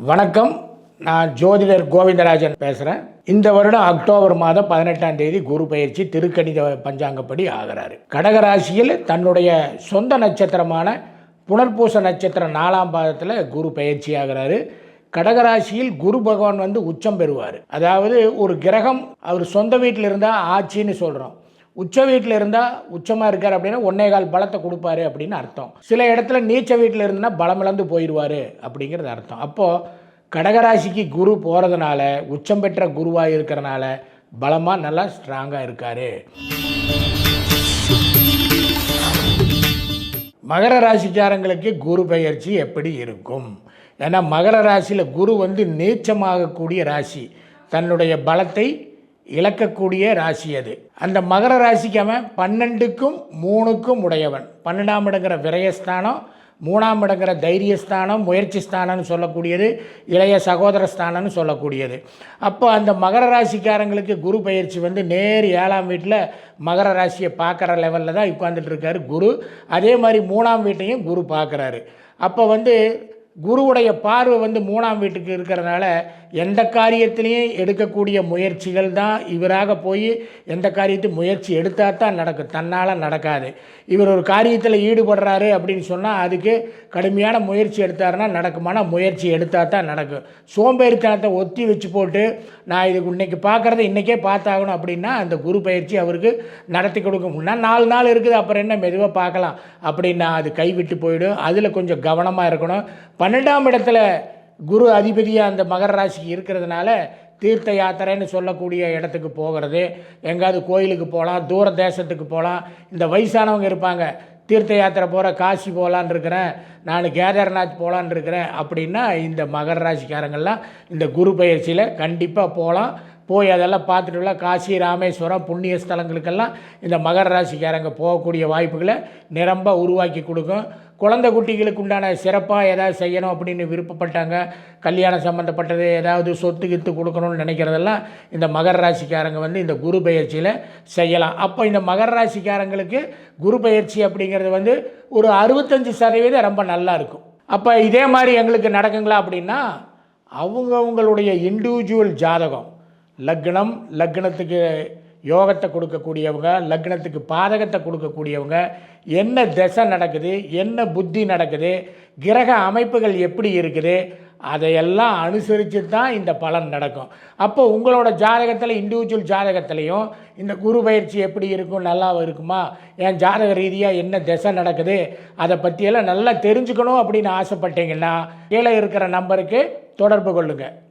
வணக்கம். நான் ஜோதிடர் கோவிந்தராஜன் பேசுகிறேன் இந்த வருடம் அக்டோபர் மாதம் பதினெட்டாம் தேதி குரு பயிற்சி திருக்கணித பஞ்சாங்கப்படி ஆகிறாரு. கடகராசியில் தன்னுடைய சொந்த நட்சத்திரமான புனர்பூச நட்சத்திரம் நாலாம் பாதத்தில் குரு பயிற்சி ஆகிறாரு. கடகராசியில் குரு பகவான் வந்து உச்சம் பெறுவார். அதாவது ஒரு கிரகம் அவர் சொந்த வீட்டில் இருந்தால் ஆட்சின்னு சொல்கிறோம் உச்ச வீட்டில் இருந்தால் உச்சமாக இருக்கார் அப்படின்னா ஒன்னே கால் பலத்தை கொடுப்பாரு அப்படின்னு அர்த்தம். சில இடத்துல நீச்ச வீட்டில் இருந்துன்னா பலம் இழந்து போயிடுவார் அப்படிங்கிறது அர்த்தம். அப்போது கடகராசிக்கு குரு போகிறதுனால உச்சம் பெற்ற குருவாக இருக்கிறனால பலமாக நல்லா ஸ்ட்ராங்காக இருக்கார். மகர ராசிக்காரங்களுக்கு குரு பெயர்ச்சி எப்படி இருக்கும்? ஏன்னா மகர ராசியில் குரு வந்து நீச்சமாகக்கூடிய ராசி. தன்னுடைய பலத்தை இழக்கக்கூடிய ராசி அது. அந்த மகர ராசிக்கு அவன் பன்னெண்டுக்கும் மூணுக்கும் உடையவன். பன்னெண்டாம் இடங்கிற விரயஸ்தானம் மூணாம் இடங்கிற தைரியஸ்தானம் முயற்சி ஸ்தானம்னு சொல்லக்கூடியது இளைய சகோதர ஸ்தானம்னு சொல்லக்கூடியது. அப்போ அந்த மகர ராசிக்காரங்களுக்கு குரு பயிற்சி வந்து நேர் ஏழாம் வீட்டில் மகர ராசியை பார்க்குற லெவலில் தான் உட்காந்துட்டு இருக்காரு குரு. அதே மாதிரி மூணாம் வீட்டையும் குரு பார்க்குறாரு. அப்போ வந்து குருவுடைய பார்வை வந்து மூணாம் வீட்டுக்கு இருக்கிறனால எந்த காரியத்திலையும் எடுக்கக்கூடிய முயற்சிகள் தான் இவராக போய் எந்த காரியத்தையும் முயற்சி எடுத்தால் தான் நடக்கும். தன்னால் நடக்காது. இவர் ஒரு காரியத்தில் ஈடுபடுறாரு அப்படின்னு சொன்னால் அதுக்கு கடுமையான முயற்சி எடுத்தாருன்னா நடக்குமானா முயற்சி எடுத்தால் தான் நடக்கும். சோம்பேறித்தனத்தை ஒத்தி வச்சு போட்டு நான் இதுக்கு இன்றைக்கி பார்க்குறத இன்றைக்கே பார்த்தாகணும் அப்படின்னா அந்த குரு பயிற்சி அவருக்கு நடத்தி கொடுக்க முடியும்னா நாலு நாள் இருக்குது அப்புறம் என்ன மெதுவாக பார்க்கலாம். அப்படின்னா அது கைவிட்டு போயிடும். அதில் கொஞ்சம் கவனமாக இருக்கணும். பன்னெண்டாம் இடத்துல குரு அதிபதியாக அந்த மகர ராசிக்கு இருக்கிறதுனால தீர்த்த யாத்திரைன்னு சொல்லக்கூடிய இடத்துக்கு போகிறது. எங்காவது கோயிலுக்கு போகலாம் தூர தேசத்துக்கு போகலாம். இந்த வயசானவங்க இருப்பாங்க. தீர்த்த யாத்திரை போகிற காசி போகலான் இருக்கிறேன். நான் கேதார்நாத் போகலான் இருக்கிறேன். அப்படின்னா இந்த மகர ராசிக்காரங்கள்லாம் இந்த குரு பயிற்சியில் கண்டிப்பாக போகலாம் போய் அதெல்லாம் பார்த்துட்டு காசி ராமேஸ்வரம் புண்ணிய ஸ்தலங்களுக்கெல்லாம் இந்த மகர ராசிக்காரங்க போகக்கூடிய வாய்ப்புகளை நிரம்ப உருவாக்கி கொடுக்கும். குழந்தை குட்டிகளுக்கு உண்டான சிறப்பாக ஏதாவது செய்யணும் அப்படின்னு விருப்பப்பட்டாங்க. கல்யாணம் சம்மந்தப்பட்டது ஏதாவது சொத்து கித்து கொடுக்கணும்னு நினைக்கிறதெல்லாம் இந்த மகர ராசிக்காரங்க வந்து இந்த குரு பயிற்சியில் செய்யலாம். அப்போ இந்த மகர ராசிக்காரங்களுக்கு குரு பயிற்சி அப்படிங்கிறது வந்து ஒரு அறுபத்தஞ்சி சதவீதம் ரொம்ப நல்லா இருக்கும். அப்போ இதே மாதிரி எங்களுக்கு நடக்குங்களா அப்படின்னா அவங்கவுங்களுடைய இண்டிவிஜுவல் ஜாதகம் லக்னம் லக்னத்துக்கு யோகத்தை கொடுக்கக்கூடியவங்க லக்னத்துக்கு பாதகத்தை கொடுக்கக்கூடியவங்க என்ன திசை நடக்குது என்ன புத்தி நடக்குது கிரக அமைப்புகள் எப்படி இருக்குது அதையெல்லாம் அனுசரித்து தான் இந்த பலன் நடக்கும். அப்போ உங்களோட ஜாதகத்தில் இண்டிவிஜுவல் ஜாதகத்திலையும் இந்த குரு பயிற்சி எப்படி இருக்கும் நல்லா இருக்குமா என் ஜாதக ரீதியாக என்ன திசை நடக்குது அதை பற்றியெல்லாம் நல்லா தெரிஞ்சுக்கணும் அப்படின்னு ஆசைப்பட்டீங்கன்னா கீழே இருக்கிற நம்பருக்கு தொடர்பு கொள்ளுங்கள்